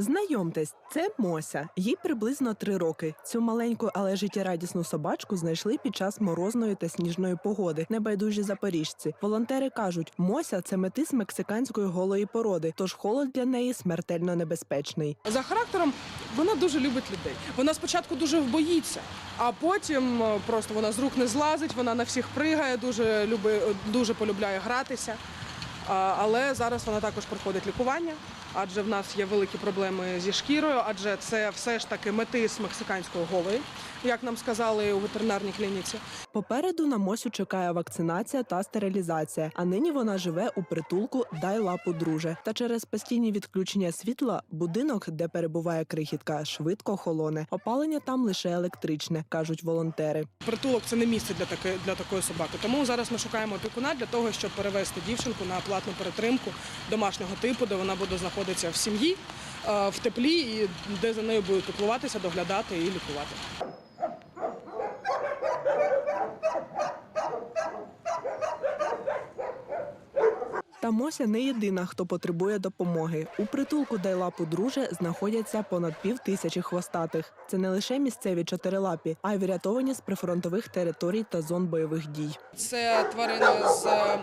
Знайомтесь, це Мося. Їй приблизно три роки. Цю маленьку, але життєрадісну собачку знайшли під час морозної та сніжної погоди. Небайдужі запоріжці. Волонтери кажуть, Мося це метис мексиканської голої породи, тож холод для неї смертельно небезпечний. За характером вона дуже любить людей. Вона спочатку дуже боїться, а потім е, просто вона з рук не злазить, вона на всіх пригає, дуже люби, дуже полюбляє гратися. Але зараз вона також проходить лікування, адже в нас є великі проблеми зі шкірою, адже це все ж таки метис мексиканської голої, як нам сказали у ветеринарній клініці. Попереду на Мосю чекає вакцинація та стерилізація. А нині вона живе у притулку Дай лапу друже. Та через постійні відключення світла будинок, де перебуває крихітка, швидко холоне. Опалення там лише електричне, кажуть волонтери. Притулок це не місце для такої для такої собаки. Тому зараз ми шукаємо опікуна для того, щоб перевести дівчинку на платну перетримку домашнього типу, де вона буде знаходитися в сім'ї, е, в теплі і де за нею будуть піклуватися, доглядати і лікувати. Та Мося не єдина, хто потребує допомоги. У притулку Дай лапу друже знаходяться понад пів тисячі хвостатих. Це не лише місцеві чотирилапі, а й врятовані з прифронтових територій та зон бойових дій. Це тварини з е,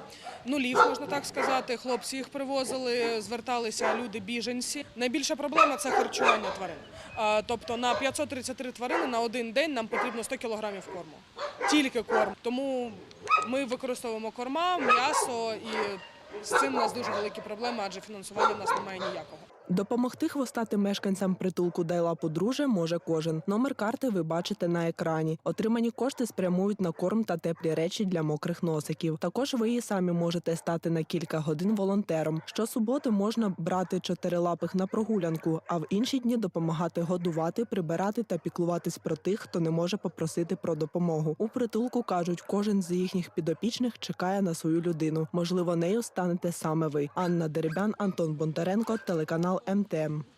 нулів, можна так сказати. Хлопці їх привозили, зверталися люди біженці. Найбільша проблема це харчування тварин. Тобто на 533 тварини на один день нам потрібно 100 кілограмів корму. Тільки корм. Тому ми використовуємо корма, м'ясо і з цим у нас дуже великі проблеми, адже фінансування в нас немає ніякого. Допомогти хвостатим мешканцям притулку Дай лапу друже може кожен. Номер карти ви бачите на екрані. Отримані кошти спрямують на корм та теплі речі для мокрих носиків. Також ви і самі можете стати на кілька годин волонтером. Щосуботи можна брати чотирилапих на прогулянку, а в інші дні допомагати годувати, прибирати та піклуватись про тих, хто не може попросити про допомогу. У притулку кажуть, кожен з їхніх підопічних чекає на свою людину. Можливо, нею станете саме ви. Анна Деребян, Антон Бондаренко, телеканал МТМ.